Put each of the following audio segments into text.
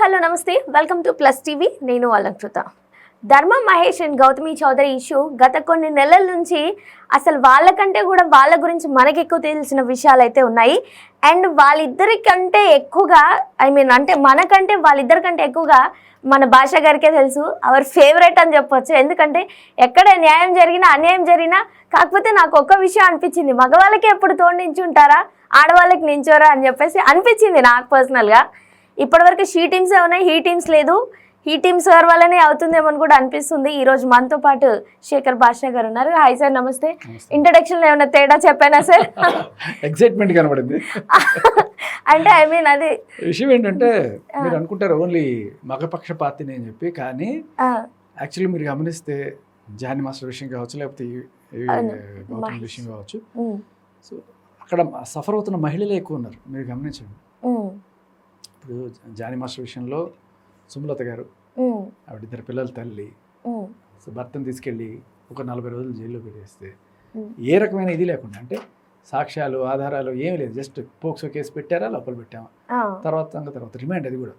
Hello నమస్తే. Welcome to plus TV నేను Alankrita. Dharma Mahesh and Gautami Chowdary issue గత కొన్ని నెలల నుంచి అసలు వాళ్ళకంటే కూడా వాళ్ళ గురించి మనకి ఎక్కువ తెలిసిన విషయాలు అయితే ఉన్నాయి. అండ్ వాళ్ళిద్దరికంటే ఎక్కువగా ఐ మీన్ అంటే మనకంటే వాళ్ళిద్దరికంటే ఎక్కువగా మన భాష గారికే తెలుసు. అవర్ ఫేవరెట్ అని చెప్పొచ్చు. ఎందుకంటే ఎక్కడ న్యాయం జరిగినా అన్యాయం జరిగినా కాకపోతే నాకు ఒక్క విషయం అనిపించింది. మగవాళ్ళకి ఎప్పుడు తోడు నించుంటారా? ఆడవాళ్ళకి నించోరా అని చెప్పేసి అనిపించింది నాకు పర్సనల్గా ఇప్పటివరకు షీ టీమ్స్ ఉన్నాయి? హీ టీమ్స్ లేదు. హీ టీమ్స్ సార్ వల్లనే అవుతుందేమో అని కూడా అనిపిస్తుంది. ఈ రోజు మనతో పాటు శేఖర్ భాషా గారు ఉన్నారు. హాయ్ సార్ నమస్తే. ఇంట్రడక్షన్లో ఏమైనా తేడా చెప్పానా సార్? ఎక్సైట్మెంట్ కనబడింది. అంటే ఐ మీన్ అది విషయం ఏంటంటే మీరు అనుకుంటారు ఓన్లీ మగపక్షపాతిని అని చెప్పి. కానీ యాక్చువల్లీ మీరు గమనిస్తే జాని మాస్టర్ విషయం కావచ్చు లేకపోతే. విషయం కావచ్చు. సో అక్కడ సఫర్ అవుతున్న మహిళలే ఎక్కువ ఉన్నారు. మీరు గమనించండి. ఇప్పుడు జాని మాస్టర్ విషయంలో సుమలత గారు ఉమ్, ఆవిడ ఇద్దరు పిల్లల తల్లి సో భర్తను తీసుకెళ్ళి ఒక నలభై రోజులు జైల్లో పెట్టేస్తే. ఏ రకమైన ఇది లేకుండా అంటే సాక్ష్యాలు ఆధారాలు ఏమీ లేదు జస్ట్ పోక్సో కేసు పెట్టారా లోపల పెట్టామా? తర్వాత తర్వాత రిమాండ్ అది కూడా.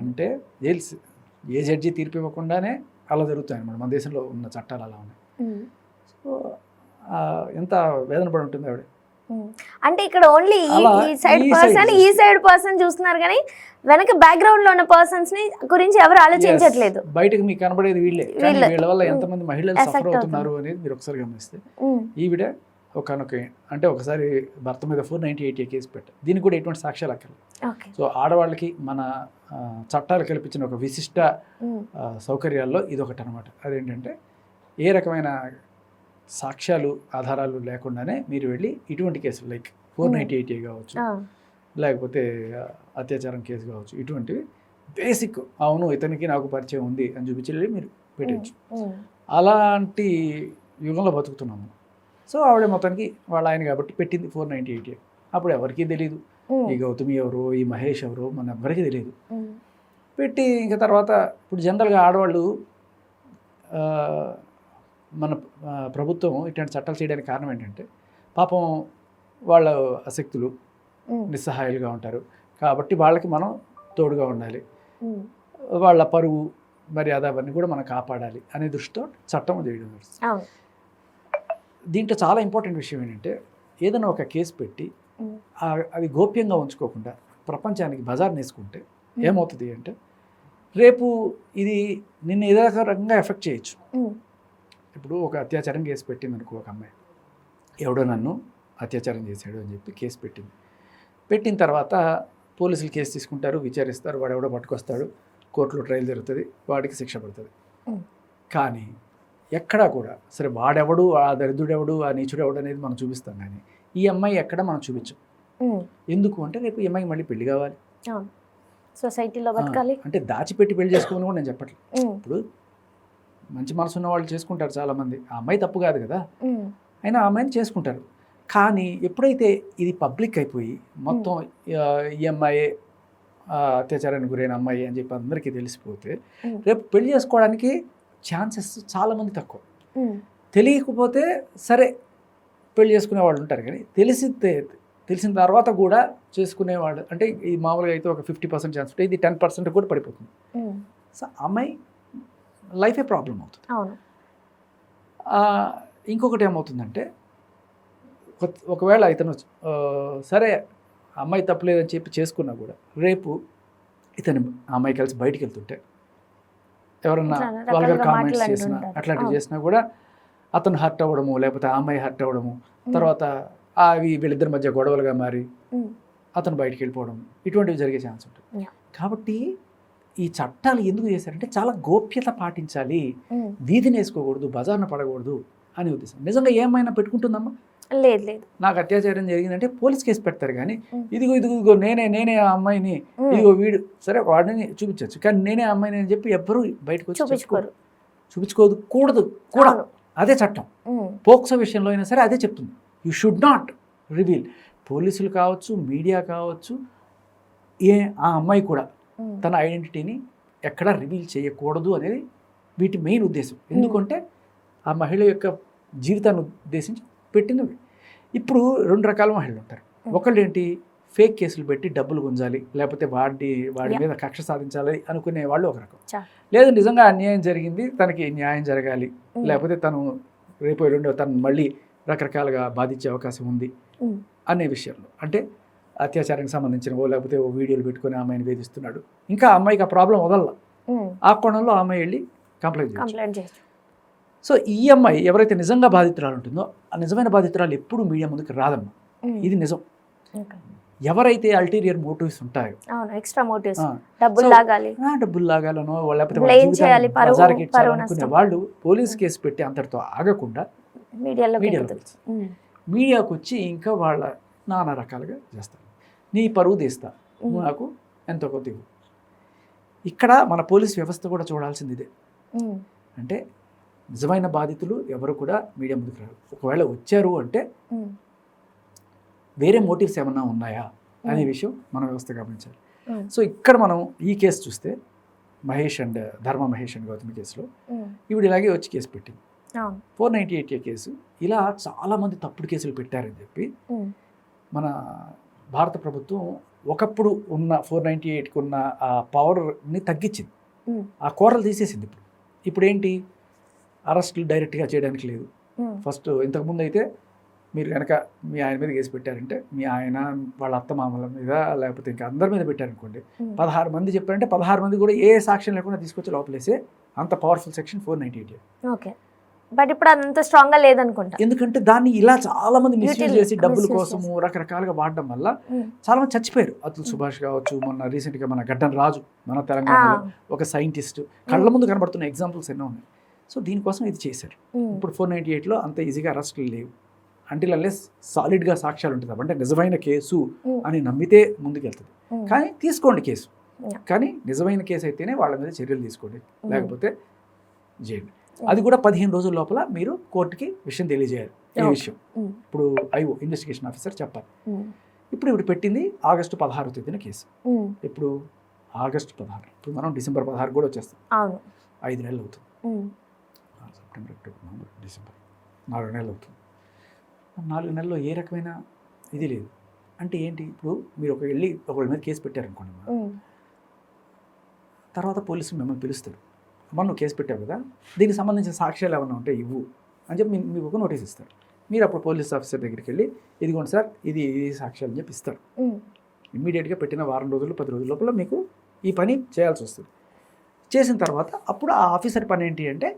అంటే జైలు ఏ జడ్జి తీర్పు ఇవ్వకుండానే అలా జరుగుతాయి అన్నమాట మన దేశంలో ఉన్న చట్టాలు అలా ఉన్నాయి. సో ఎంత వేదన పడి ఉంటుంది ఆవిడ. అంటే ఇక్కడ ఓన్లీ ఈ సైడ్ పర్సన్ ఈ సైడ్ పర్సన్ చూస్తున్నారు కానీ వెనక బ్యాక్గ్రౌండ్లో ఉన్న పర్సన్స్ని గురించి ఎవరు ఆలోచించట్లేదు. బయటకు మీకు కనబడేది వీళ్ళే. కానీ వీళ్ళే. వల్ల. ఎంతమంది మహిళలు సఫర్ అవుతున్నారు. అనేది మీరు ఒకసారి గమనిస్తే ఈవిడ ఒకనొక అంటే ఒకసారి భర్త మీద ఫోర్ నైంటీ ఎయిట్ కేసు పెట్టారు దీనికి కూడా ఎటువంటి సాక్ష్యాలు అక్కర్లేదు. సో ఆడవాళ్ళకి మన చట్టాలు కల్పించిన ఒక విశిష్ట సౌకర్యాల్లో ఇది ఒకటి అనమాట అదేంటంటే ఏ రకమైన సాక్ష్యాలు ఆధారాలు లేకుండానే మీరు వెళ్ళి ఇటువంటి కేసులు లైక్ ఫోర్ నైంటీ ఎయిట్ కావచ్చు లేకపోతే అత్యాచారం కేసు కావచ్చు ఇటువంటివి బేసిక్ అవును ఇతనికి నాకు పరిచయం ఉంది అని చూపించి వెళ్ళి మీరు పెట్టచ్చు. అలాంటి యుగంలో బతుకుతున్నాము. సో ఆవిడ మొత్తానికి వాళ్ళ ఆయన కాబట్టి పెట్టింది ఫోర్ నైంటీ ఎయిట్ అప్పుడు ఎవరికీ తెలియదు ఈ గౌతమి ఎవరు ఈ మహేష్ ఎవరు మన ఎవరికీ తెలియదు పెట్టి ఇంకా తర్వాత ఇప్పుడు జనరల్గా ఆడవాళ్ళు మన ప్రభుత్వం ఇట్లాంటి చట్టాలు చేయడానికి కారణం ఏంటంటే పాపం వాళ్ళ అశక్తులు నిస్సహాయాలుగా ఉంటారు. కాబట్టి వాళ్ళకి మనం తోడుగా ఉండాలి. వాళ్ళ పరువు మర్యాద అవన్నీ కూడా మనం కాపాడాలి అనే దృష్టితో చట్టం చేయడం జరుగుతుంది. దీంట్లో చాలా ఇంపార్టెంట్ విషయం ఏంటంటే ఏదైనా ఒక కేసు పెట్టి అవి గోప్యంగా ఉంచుకోకుండా ప్రపంచానికి బజార్ నేసుకుంటే ఏమవుతుంది అంటే రేపు ఇది నిన్ను ఏదో రకంగా ఎఫెక్ట్ చేయొచ్చు. ఇప్పుడు ఒక అత్యాచారం కేసు పెట్టింది అనుకో ఒక అమ్మాయి. ఎవడో నన్ను అత్యాచారం చేశాడు అని చెప్పి కేసు పెట్టింది. పెట్టిన తర్వాత పోలీసులు కేసు తీసుకుంటారు విచారిస్తారు వాడు ఎవడో పట్టుకొస్తాడు కోర్టులో ట్రయల్ జరుగుతుంది వాడికి శిక్ష పడుతుంది. కానీ ఎక్కడా కూడా సరే వాడెవడు ఆ దరిద్రుడెవడు ఆ నీచుడెవడు అనేది మనం చూపిస్తాం కానీ ఈ అమ్మాయి ఎక్కడ మనం చూపించం. ఎందుకు అంటే రేపు ఈ అమ్మాయికి మళ్ళీ పెళ్ళి కావాలి. సొసైటీలో బతకాలి. అంటే దాచిపెట్టి పెళ్ళి చేసుకోమని కూడా నేను చెప్పట్లేదు ఇప్పుడు మంచి మనసు ఉన్న వాళ్ళు చేసుకుంటారు చాలామంది. ఆ అమ్మాయి తప్పు కాదు కదా. అయినా ఆ అమ్మాయిని చేసుకుంటారు. కానీ ఎప్పుడైతే ఇది పబ్లిక్ అయిపోయి మొత్తం ఈ అమ్మాయి అత్యాచారానికి గురైన అమ్మాయి అని చెప్పి అందరికీ తెలిసిపోతే రేపు పెళ్ళి చేసుకోవడానికి ఛాన్సెస్ చాలామంది తక్కువ. తెలియకపోతే సరే పెళ్ళి చేసుకునే వాళ్ళు ఉంటారు కానీ తెలిసితే తెలిసిన తర్వాత కూడా చేసుకునేవాళ్ళు అంటే ఈ మామూలుగా అయితే ఒక ఫిఫ్టీ పర్సెంట్ ఛాన్స్ ఉంటే ఇది టెన్ పర్సెంట్ కూడా పడిపోతుంది. సో అమ్మాయి లైఫే ప్రాబ్లం అవుతుంది అవును ఇంకొకటి ఏమవుతుందంటే ఒక- ఒకవేళ ఇతను సరే అమ్మాయి తప్పలేదని చెప్పి చేసుకున్నా కూడా రేపు ఇతను అమ్మాయి కలిసి బయటికి వెళ్తుంటే ఎవరన్నా మాటలు కామెంట్స్ చేసినా. అట్లాంటివి. చేసినా కూడా అతను హర్ట్ అవ్వడము లేకపోతే ఆ అమ్మాయి హర్ట్ అవ్వడము తర్వాత అవి వీళ్ళిద్దరి మధ్య గొడవలుగా మారి అతను బయటికి వెళ్ళిపోవడం ఇటువంటివి జరిగే ఛాన్స్ ఉంటుంది. కాబట్టి ఈ చట్టాలు ఎందుకు చేశారంటే చాలా గోప్యత పాటించాలి. వీధిని వేసుకోకూడదు బజార్న పడకూడదు అనే ఉద్దేశం. నిజంగా ఏమైనా పెట్టుకుంటుందమ్మా? లేదు లేదు. నాకు అత్యాచారం జరిగిందంటే పోలీస్ కేసు పెడతారు కానీ. ఇదిగో ఇదిగో ఇదిగో నేనే నేనే ఆ అమ్మాయిని ఇదిగో వీడు సరే వాడిని చూపించవచ్చు కానీ నేనే అమ్మాయిని అని చెప్పి ఎవ్వరూ బయటకు వచ్చి చూపించుకోరు. చూపించుకోదు కూడదు కూడా. అదే చట్టం. పోక్సో విషయంలో అయినా సరే అదే చెప్తుంది. యూ షుడ్ నాట్ రివీల్ పోలీసులు కావచ్చు మీడియా కావచ్చు ఏ ఆ అమ్మాయి కూడా తన ఐడెంటిటీని ఎక్కడా రివీల్ చేయకూడదు అనేది వీటి మెయిన్ ఉద్దేశం. ఎందుకంటే ఆ మహిళ యొక్క జీవితాన్ని ఉద్దేశించి పెట్టినవి ఇప్పుడు రెండు రకాల మహిళలు ఉంటారు. ఒకళ్ళు ఏంటి ఫేక్ కేసులు పెట్టి డబ్బులు గుంజాలి లేకపోతే వాడి వాడి. మీద కక్ష సాధించాలి అనుకునే వాళ్ళు ఒక రకం. లేదు నిజంగా అన్యాయం జరిగింది తనకి న్యాయం జరగాలి లేకపోతే తను రేపు ఎల్లుండో తను మళ్ళీ రకరకాలుగా బాధించే అవకాశం ఉంది అనే విషయంలో. అంటే అత్యాచారానికి సంబంధించినవో లేకపోతే ఓ వీడియోలు పెట్టుకొని అమ్మాయిని వేధిస్తున్నాడు. ఇంకా అమ్మాయికి ఆ ప్రాబ్లం వదల ఆ కోణంలో అమ్మాయి వెళ్ళి కంప్లైంట్ కంప్లైంట్ చేయొచ్చు సో ఈ అమ్మాయి ఎవరైతే నిజంగా బాధితురాలు ఉంటుందో ఆ నిజమైన బాధితురాలు ఎప్పుడు మీడియా ముందుకు రాదమ్మా. ఇది నిజం. ఎవరైతే అల్టీరియర్ మోటివ్స్ ఉంటాయో. అవును ఎక్స్ట్రా మోటివ్స్. డబ్బులు లాగాలి. డబ్బులు లాగాలనో లేకపోతే వాళ్ళ పోలీస్ కేసు పెట్టి అంతటితో ఆగకుండా మీడియాలో మీడియాలోకి వచ్చి ఇంకా వాళ్ళ నానా రకాలుగా చేస్తారు. నీ పరువు తీస్తా. నువ్వు నాకు ఎంతో కొద్ది ఇవ్వు. ఇక్కడ మన పోలీస్ వ్యవస్థ కూడా చూడాల్సింది ఇదే. అంటే నిజమైన బాధితులు ఎవరు కూడా మీడియా ముందుకు రారు. ఒకవేళ వచ్చారు అంటే వేరే మోటివ్స్ ఏమన్నా ఉన్నాయా అనే విషయం మన వ్యవస్థ గమనించాలి. సో ఇక్కడ మనం ఈ కేసు చూస్తే మహేష్ అండ్ ధర్మ మహేష్ అండ్ గౌతమి కేసులో ఈవిడ ఇలాగే వచ్చి కేసు పెట్టింది. Four ninety eight case. ఇలా చాలామంది తప్పుడు కేసులు పెట్టారని చెప్పి మన భారత ప్రభుత్వం ఒకప్పుడు ఉన్న ఫోర్ నైంటీ ఎయిట్కి ఉన్న ఆ పవర్ని తగ్గించింది. ఆ కూరలు తీసేసింది ఇప్పుడు. ఇప్పుడు ఏంటి అరెస్టులు డైరెక్ట్గా చేయడానికి లేదు. ఫస్ట్ ఇంతకుముందు అయితే మీరు కనుక మీ ఆయన మీద కేసు పెట్టారంటే మీ ఆయన వాళ్ళ అత్త మామల మీద లేకపోతే ఇంకా అందరి మీద పెట్టారనుకోండి. పదహారు మంది చెప్పారంటే పదహారు మంది కూడా ఏ సాక్ష్యం లేకుండా తీసుకొచ్చి లోపలేసే అంత powerful section four ninety eight okay. But ఇప్పుడు అంత స్ట్రాంగ్గా లేదనుకుంటా. ఎందుకంటే దాన్ని ఇలా చాలా మంది మిస్యూజ్ చేసి డబ్బుల కోసము రకరకాలుగా వాడడం వల్ల ఉమ్, చాలా మంది చచ్చిపోయారు. అతుల్ సుభాష్ కావచ్చు మొన్న రీసెంట్గా మన గడ్డన్ రాజు మన తెలంగాణలో ఒక సైంటిస్ట్ కళ్ళ ముందు కనబడుతున్న ఎగ్జాంపుల్స్ ఎన్నో ఉన్నాయి. సో దీనికోసం ఇది చేశారు. ఉమ్, ఇప్పుడు ఫోర్ నైంటీ ఎయిట్లో అంత ఈజీగా అరెస్టులు లేవు. అంటే అల్లే సాలిడ్గా సాక్ష్యాలు ఉంటుంది. అంటే నిజమైన కేసు అని నమ్మితే ముందుకెళ్తుంది. కానీ తీసుకోండి కేసు. కానీ నిజమైన కేసు అయితేనే వాళ్ళ మీద చర్యలు తీసుకోండి. లేకపోతే చేయండి. అది కూడా పదిహేను రోజుల లోపల మీరు కోర్టుకి విషయం తెలియజేయాలి. ఈ. విషయం. ఇప్పుడు ఐఓ ఇన్వెస్టిగేషన్ ఆఫీసర్ చెప్పాలి. ఇప్పుడు ఇప్పుడు పెట్టింది ఆగస్టు పదహారు తేదీన కేసు. ఇప్పుడు ఆగస్టు పదహారు ఇప్పుడు మనం డిసెంబర్ పదహారు కూడా వచ్చేస్తాం. ఐదు నెలలు అవుతుంది. September October November December. నాలుగు నెలలు అవుతుంది. నాలుగు నెలల్లో ఏ రకమైన ఇది లేదు. అంటే ఏంటి? ఇప్పుడు మీరు ఒక వెళ్ళి ఒకళ్ళ మీద కేసు పెట్టారనుకోండి తర్వాత పోలీసులు మిమ్మల్ని పిలుస్తారు. అమ్మ నువ్వు కేసు పెట్టావు కదా దీనికి సంబంధించిన సాక్ష్యాలు ఏమైనా ఉంటే ఇవ్వు అని చెప్పి మీకు ఒక నోటీస్ ఇస్తారు. మీరు అప్పుడు పోలీస్ ఆఫీసర్ దగ్గరికి వెళ్ళి ఇదిగోండి సార్ ఇది ఇది సాక్ష్యాలు అని చెప్పి ఇస్తారు. ఇమ్మీడియట్గా పెట్టిన వారం రోజులు పది రోజుల లోపల మీకు ఈ పని చేయాల్సి వస్తుంది. చేసిన తర్వాత అప్పుడు ఆ ఆఫీసర్ పని ఏంటి అంటే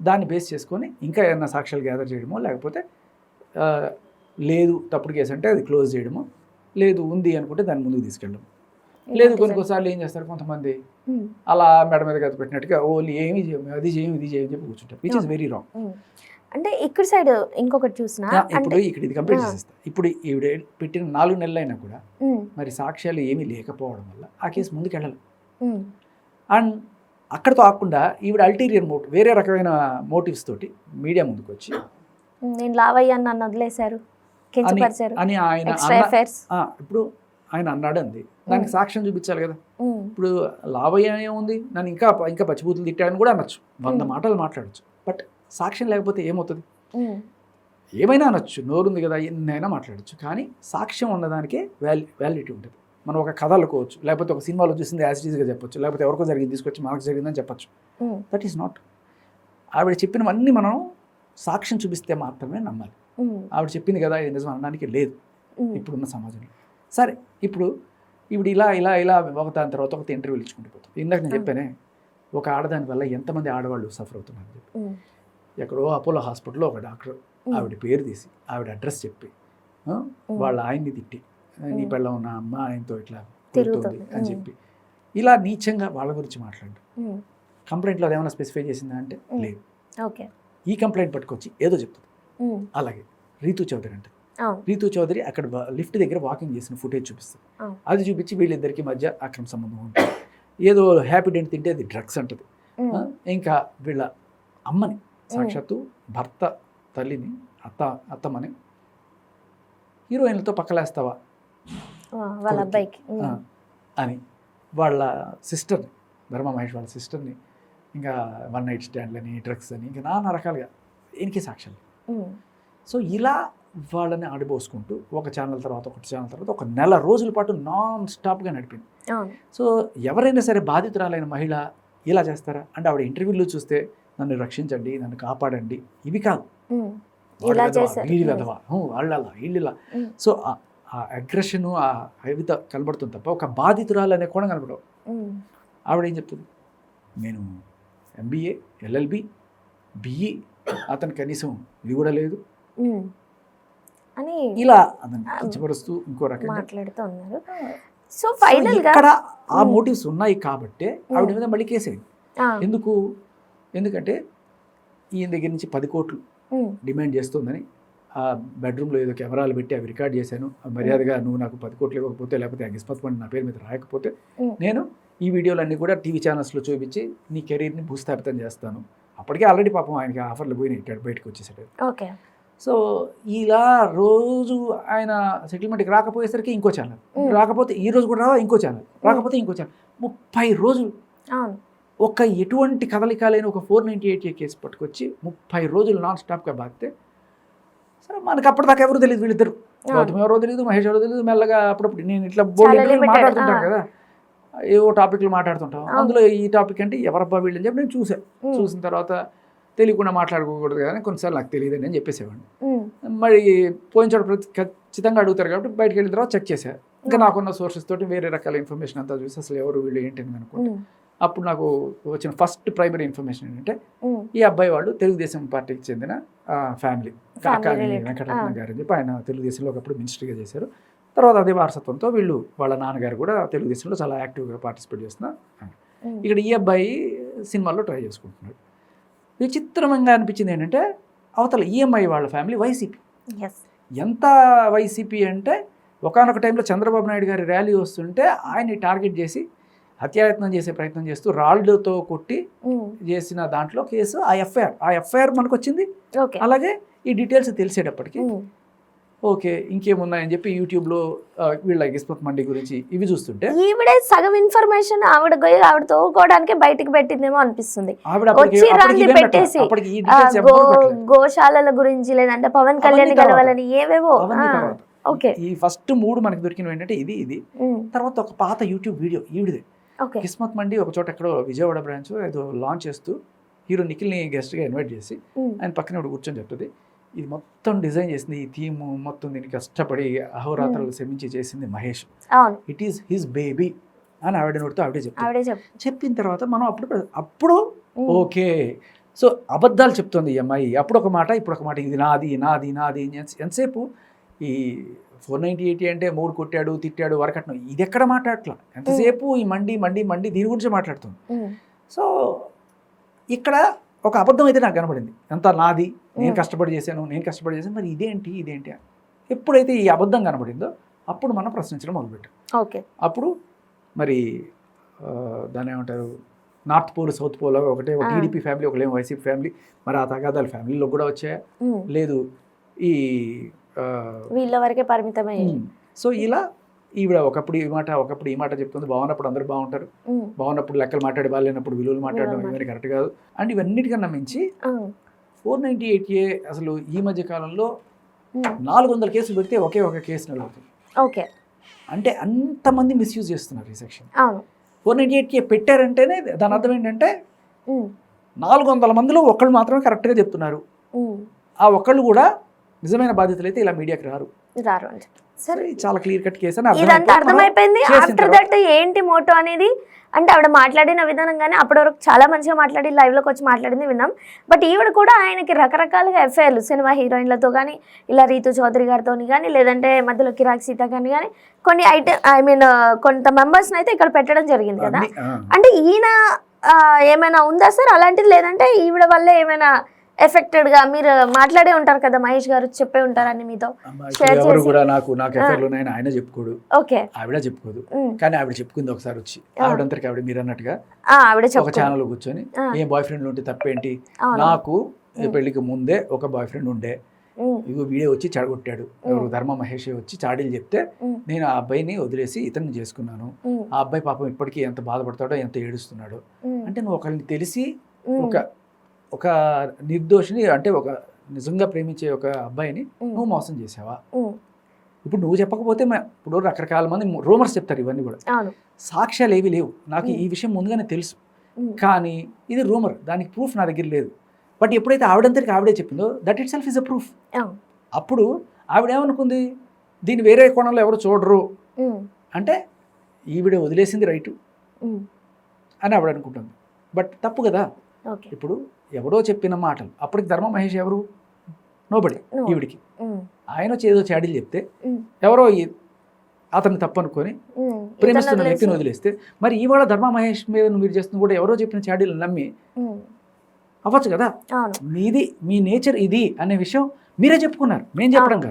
దాన్ని బేస్ చేసుకొని ఇంకా ఏమైనా సాక్ష్యాలు గ్యాదర్ చేయడమో లేకపోతే లేదు తప్పుడు కేసు అంటే అది క్లోజ్ చేయడమో లేదు ఉంది అనుకుంటే దాన్ని ముందుకు తీసుకెళ్ళడం లేదు కొన్ని కొన్నిసార్లు ఏం చేస్తారు కొంతమంది? అలా మెడ మీద గది పెట్టినట్టుగా ఓన్లీ ఏమి చేయము అది చేయము ఇది చేయము చెప్పి కూర్చుంటారు. Which is very wrong. అంటే ఇక్కడ సైడ్ ఇంకొకటి చూసిన ఇప్పుడు ఇక్కడ ఇది కంప్లీట్. చేసేస్తా. ఇప్పుడు ఈవిడ పెట్టిన నాలుగు నెలలైనా కూడా మరి సాక్ష్యాలు ఏమీ లేకపోవడం వల్ల ఆ కేసు ముందుకు వెళ్ళాలి ఉమ్, అండ్ అక్కడతో ఆకుండా ఈవిడ అల్టీరియర్ మోటివ్ వేరే రకమైన మోటివ్స్ తోటి మీడియా ముందుకు వచ్చి నేను లావయ్య అని నన్ను వదిలేశారు అని ఆయన ఇప్పుడు ఆయన అన్నాడు అంది దానికి సాక్ష్యం చూపించాలి కదా. ఇప్పుడు లాభయ్య ఏముంది నన్ను ఇంకా ఇంకా పచ్చిబూతులు తిట్టాడని కూడా అనొచ్చు. వంద. మాటలు మాట్లాడచ్చు. బట్ సాక్ష్యం లేకపోతే ఏమవుతుంది? ఏమైనా అనొచ్చు. నోరుంది కదా ఎన్నైనా మాట్లాడచ్చు. కానీ సాక్ష్యం ఉన్నదానికే వాల్యూ వాల్యూటీ ఉంటుంది. మనం ఒక కథ అనుకోవచ్చు లేకపోతే ఒక సినిమాలో చూసింది యాసిటీస్గా చెప్పొచ్చు లేకపోతే ఎవరికో జరిగింది తీసుకొచ్చి మనకు జరిగిందని చెప్పొచ్చు. దట్ ఈస్ నాట్ ఆవిడ చెప్పినవన్నీ మనం సాక్ష్యం చూపిస్తే మాత్రమే నమ్మాలి. ఆవిడ చెప్పింది కదా ఇది నిజం అనడానికి లేదు. ఇప్పుడున్న సమాజంలో. సరే ఇప్పుడు ఇప్పుడు ఇలా ఇలా ఇలా ఒక దాని తర్వాత ఒక ఇంటర్వ్యూలు ఇచ్చుకుంటూ పోతాం. ఇందాక నేను చెప్పానే ఒక ఆడదాని వల్ల ఎంతమంది ఆడవాళ్ళు సఫర్ అవుతున్నారు అని చెప్పి. ఎక్కడో అపోలో హాస్పిటల్లో ఒక డాక్టర్ ఆవిడ పేరు తీసి ఆవిడ అడ్రస్ చెప్పి వాళ్ళ ఆయన్ని తిట్టి నీ. పెళ్ళ ఉన్న అమ్మ ఆయనతో ఇట్లా తిరుగుతుంది. అని. చెప్పి. ఇలా నీచంగా వాళ్ళ గురించి మాట్లాడు. కంప్లైంట్లో అది ఏమైనా స్పెసిఫై చేసిందా అంటే. లేదు. ఓకే. ఈ కంప్లైంట్ పట్టుకొచ్చి ఏదో చెప్తుంది. అలాగే. రీతు చౌదరి అంటే రీతు చౌదరి అక్కడ లిఫ్ట్ దగ్గర వాకింగ్ చేసిన ఫుటేజ్ చూపిస్తుంది. అది చూపించి వీళ్ళిద్దరికి మధ్య అక్రమ సంబంధం ఉంటుంది. ఏదో హ్యాపీ డెంట్ తింటే అది డ్రగ్స్ అంటది. ఇంకా వీళ్ళ అమ్మని సాక్షాత్తు భర్త తల్లిని అత్త అత్తమ్మని హీరోయిన్లతో పక్కలేస్తావా? వాళ్ళ. అబ్బాయికి. అని వాళ్ళ సిస్టర్ని ధర్మ మహేష్ వాళ్ళ సిస్టర్ని ఇంకా వన్ నైట్ స్టాండ్లని డ్రగ్స్ అని ఇంకా నానా రకాలుగా దీనికి సాక్ష్యాలు. సో ఇలా వాళ్ళని ఆడిపోసుకుంటూ ఒక ఛానల్ తర్వాత ఒక ఛానల్ తర్వాత ఒక నెల రోజుల పాటు నాన్ స్టాప్గా నడిపింది. సో ఎవరైనా సరే బాధితురాలైన మహిళ ఇలా చేస్తారా? అంటే ఆవిడ ఇంటర్వ్యూలో చూస్తే నన్ను రక్షించండి నన్ను కాపాడండి. ఇవి కాదు. వాడు వెధవ, వాళ్ళలా వీళ్ళిలా. సో ఆ- అగ్రెషన్ ఆ కవిత కనబడుతుంది తప్ప ఒక బాధితురాలు అనే కూడా కనబడవు. ఆవిడ ఏం చెప్తుంది? నేను ఎంబీఏ ఎల్ఎల్బి బిఈ అతను కనీసం ఇది కూడా లేదు. అని ఇలా కించపరుస్తూ ఇంకో రకంగా మాట్లాడుతూ ఉన్నారు. సో ఫైనల్గా ఇక్కడ ఆ. మోటివ్స్ ఉన్నాయి కాబట్టే ఆవిడ మీద మళ్ళీ కేసేది ఆ, ఎందుకు? ఎందుకంటే ఈయన దగ్గర నుంచి పది కోట్లు. డిమాండ్ చేస్తుందని ఆ బెడ్రూమ్లో ఏదో కెమెరాలు పెట్టి అవి రికార్డ్ చేశాను. ఆ మర్యాదగా నువ్వు నాకు పది కోట్లు ఇవ్వకపోతే లేకపోతే అగిస్పత్ ఫండ్ నా పేరు మీద రాయకపోతే. నేను ఈ వీడియోలన్నీ కూడా టీవీ ఛానల్స్లో చూపించి నీ కెరీర్ని భూస్థాపితం చేస్తాను. అప్పటికే ఆల్రెడీ పాపం ఆయనకి ఆఫర్లు పోయినాయి. ఇక్కడ బయటకు వచ్చేసాడు ఓకే. సో ఇలా రోజు ఆయన సెటిల్మెంట్కి రాకపోయేసరికి ఇంకో ఛానల్. రాకపోతే ఈ రోజు కూడా రావా? ఇంకో ఛానల్. రాకపోతే ఇంకో ఛానల్. ముప్పై రోజులు ఒక ఎటువంటి కదలిక లేని ఒక ఫోర్ నైంటీ ఎయిట్ కేసు పట్టుకొచ్చి ముప్పై రోజులు నాన్ స్టాప్గా బాధితే సరే మనకి అప్పటిదాకా ఎవరు తెలియదు వీళ్ళిద్దరు. గౌతమ్ ఎవరో తెలియదు మహేష్ ఎవరో తెలియదు మెల్లగా అప్పుడప్పుడు నేను ఇట్లా బోర్డు మాట్లాడుతుంటాను. కదా. ఏవో టాపిక్లు మాట్లాడుతుంటాం. అందులో ఈ టాపిక్ అంటే ఎవరబ్బా వీళ్ళు అని చెప్పి నేను చూసాను. చూసిన తర్వాత తెలియకుండా మాట్లాడుకోకూడదు కదా కొన్నిసార్లు నాకు తెలియదు అని చెప్పేసేవాడిని. మరి పోయిన చోట ప్రతి ఖచ్చితంగా అడుగుతారు కాబట్టి బయటకు వెళ్ళిన తర్వాత చెక్ చేశారు ఇంకా. నాకున్న సోర్సెస్ తోటి వేరే రకాల ఇన్ఫర్మేషన్ అంతా చూసి అసలు ఎవరు వీళ్ళు ఏంటి అని అనుకుంటే. అప్పుడు నాకు వచ్చిన ఫస్ట్ ప్రైమరీ ఇన్ఫర్మేషన్ ఏంటంటే. ఈ అబ్బాయి వాళ్ళు తెలుగుదేశం పార్టీకి చెందిన ఫ్యామిలీ కాకాని. వెంకటరత్న. గారు అని చెప్పి ఆయన తెలుగుదేశంలో ఒకప్పుడు మినిస్టర్గా చేశారు తర్వాత అదే వారసత్వంతో వీళ్ళు వాళ్ళ నాన్నగారు కూడా తెలుగుదేశంలో చాలా యాక్టివ్గా పార్టిసిపేట్ చేస్తున్నారు. ఇక్కడ ఈ అబ్బాయి సినిమాల్లో ట్రై చేసుకుంటున్నాడు విచిత్రంగా అనిపించింది ఏంటంటే అవతల ఈఎంఐ వాళ్ళ ఫ్యామిలీ వైసీపీ. ఎంత వైసీపీ అంటే ఒకనొక టైంలో చంద్రబాబు నాయుడు గారి ర్యాలీ వస్తుంటే ఆయన్ని టార్గెట్ చేసి హత్యాయత్నం చేసే ప్రయత్నం చేస్తూ రాళ్ళతో కొట్టి. చేసిన దాంట్లో కేసు ఆ ఎఫ్ఐఆర్ ఆ ఎఫ్ఐఆర్ మనకు వచ్చింది అలాగే ఈ డీటెయిల్స్ తెలిసేటప్పటికి. ఓకే ఇంకేమున్నాయని చెప్పి యూట్యూబ్లో వీళ్ళ గిస్మత్ మండి గురించి ఇవి చూస్తుంటే ఈవిడే సగం ఇన్ఫర్మేషన్ ఆవిడ పోయి ఆవిడ తోకోవడానికి బయటికి పెట్టిందేమో అనిపిస్తుంది వచ్చి రాంది. పెట్టేసి. గోశాలల గురించి లేదంటే పవన్ కళ్యాణ్. కలవాలని ఏవేవో. ఓకే ఈ ఫస్ట్ మూడు మనకి దొరికినవి ఏంటంటే ఇది ఇది. తర్వాత ఒక పాత యూట్యూబ్ వీడియో ఈవిడిదే కిస్మత్ మండి ఒక చోట ఎక్కడో విజయవాడ బ్రాంచ్ ఏదో లాంచ్ చేస్తూ హీరో నిఖిల్ని గెస్ట్గా ఇన్వైట్ చేసి. ఆయన పక్కన కూర్చొని చెప్తుంది ఇది మొత్తం డిజైన్ చేసింది ఈ థీమ్ మొత్తం దీనికి కష్టపడి అహోరాత్రాలు శ్రమించి చేసింది Mahesh. It is his baby అని ఆవిడ నోటితో ఆవిడే చెప్పు చెప్పిన తర్వాత మనం అప్పుడు అప్పుడు. ఓకే. సో అబద్ధాలు చెప్తుంది ఈ అమ్మాయి. అప్పుడు ఒక మాట ఇప్పుడు ఒక మాట ఇది నాది నాది నాది ఎంతసేపు ఈ ఫోర్ నైంటీ ఎయిటీ అంటే మూడు కొట్టాడు తిట్టాడు వరకట్నం. ఇది ఎక్కడ మాట్లాడట్లా? ఎంతసేపు ఈ మండి మండి మండి దీని గురించి మాట్లాడుతుంది. సో ఇక్కడ ఒక అబద్ధం అయితే నాకు కనబడింది ఎంత నాది నేను. కష్టపడి చేశాను నేను కష్టపడి చేశాను మరి ఇదేంటి ఇదేంటి అని. ఎప్పుడైతే ఈ అబద్ధం కనబడిందో అప్పుడు మనం ప్రశ్నించడం మొదలుపెట్టాం ఓకే అప్పుడు మరి ఆ, దాన్ని ఏమంటారు నార్త్ పోల్ సౌత్ పోల్ ఒకటే ఒక. టీడీపీ ఫ్యామిలీ ఒకలేమో వైసీపీ ఫ్యామిలీ మరి ఆ తగాదాలు ఫ్యామిలీలో కూడా వచ్చాయా. లేదు ఈ వీళ్ళ వరకే పరిమితమై. సో ఇలా ఈవిడ ఒకప్పుడు ఈ మాట ఒకప్పుడు ఈ మాట చెప్తుంది బాగున్నప్పుడు అందరూ బాగుంటారు. బాగున్నప్పుడు లెక్కలు మాట్లాడి బాగాలేనప్పుడు విలువలు మాట్లాడడం ఇవన్నీ కరెక్ట్ కాదు అండ్ ఇవన్నిటికన్నా మించి. ఫోర్ నైంటీ ఎయిట్ ఏ అసలు ఈ మధ్య కాలంలో. నాలుగు వందల కేసులు పెడితే ఒకే ఒక కేసు నిలవుతుంది ఓకే అంటే అంతమంది మిస్యూజ్ చేస్తున్నారు ఈ section four ninety eight A పెట్టారంటేనే దాని అర్థం ఏంటంటే. నాలుగు వందల మందిలో ఒకళ్ళు మాత్రమే కరెక్ట్గా చెప్తున్నారు. ఆ ఒక్కళ్ళు కూడా నిజమైన బాధితులు అయితే ఇలా మీడియాకి రారు. రారు అని. సరే చాలా క్లియర్ కట్ కేసు అని ఇదంతా అర్థమైపోయింది. ఆఫ్టర్ దట్ ఏంటి మోటో అనేది? అంటే ఆవిడ మాట్లాడిన విధానం కానీ అప్పటి వరకు చాలా మంచిగా మాట్లాడి live లోకి వచ్చి మాట్లాడింది విన్నాం. బట్ ఈవిడ కూడా ఆయనకి రకరకాలుగా ఎఫ్ఐఆర్లు సినిమా హీరోయిన్లతో కానీ ఇలా రీతు చౌదరి గారితో కానీ లేదంటే మధ్యలో కిరాక్ సీత కానీ కానీ కొన్ని ఐటమ్ ఐ మీన్ కొంత మెంబర్స్ని అయితే ఇక్కడ పెట్టడం జరిగింది కదా. అంటే ఈయన ఏమైనా ఉందా సార్? అలాంటిది లేదంటే ఈవిడ వల్లే ఏమైనా ఎఫెక్టెడ్గా మీరు మాట్లాడే ఉంటారు కదా మహేష్ గారు చెప్పే ఉంటారని మీతో. ఎవరు కూడా నాకు నాకు. ఎఫ్ఐఆర్లు ఉన్నాయని ఆయన చెప్పుకోడు. ఓకే. ఆవిడ చెప్పుకోదు. కానీ ఆవిడ చెప్పుకుంది ఒకసారి వచ్చి. ఆవిడంతరికి ఆవిడ మీరు అన్నట్టుగా ఆవిడ ఒక చెప్పు ఛానల్ కూర్చొని. ఏం బాయ్ ఫ్రెండ్లు ఉంటే తప్పేంటి. నాకు. పెళ్ళికి ముందే ఒక బాయ్ ఫ్రెండ్ ఉండే ఇగో వీడే వచ్చి చెడగొట్టాడు. ఎవరు ధర్మ మహేష్ వచ్చి చాడీలు చెప్తే నేను ఆ అబ్బాయిని వదిలేసి ఇతన్ని చేసుకున్నాను. ఆ అబ్బాయి పాపం ఇప్పటికీ ఎంత బాధపడతాడో ఎంత ఏడుస్తున్నాడో. అంటే నువ్వు ఒకరిని తెలిసి ఒక ఒక నిర్దోషిని అంటే ఒక నిజంగా ప్రేమించే ఒక అబ్బాయిని నువ్వు మోసం చేసావా? ఇప్పుడు నువ్వు చెప్పకపోతే ఇప్పుడు రకరకాల మంది రూమర్స్ చెప్తారు ఇవన్నీ కూడా. సాక్ష్యాలు ఏవి లేవు. నాకు. ఈ విషయం ముందుగానే తెలుసు. కానీ ఇది రూమర్. దానికి ప్రూఫ్ నా దగ్గర లేదు. బట్ ఎప్పుడైతే ఆవిడంతరికి ఆవిడే చెప్పిందో that itself is a proof అప్పుడు ఆవిడ ఏమనుకుంది దీన్ని వేరే కోణంలో ఎవరు చూడరు. అంటే ఈవిడ వదిలేసింది రైటు అని ఆవిడ అనుకుంటుంది. బట్ తప్పు కదా? ఇప్పుడు ఎవడో చెప్పిన మాటలు. అప్పటికి ధర్మ మహేష్ ఎవరు? నోబడి. ఈవిడికి. ఆయన ఏదో చాడీలు చెప్తే ఎవరో అతన్ని తప్పు అనుకొని ఉమ్, ప్రేమిస్తున్న వ్యక్తిని వదిలేసి- వదిలేస్తే మరి ఇవాళ ధర్మ మహేష్ మీద మీరు చేస్తుంది కూడా ఎవరో చెప్పిన చాడీలు నమ్మి అవ్వచ్చు కదా? మీది మీ నేచర్ ఇది అనే విషయం మీరే చెప్పుకున్నారు. మేము చెప్పడం కాదు.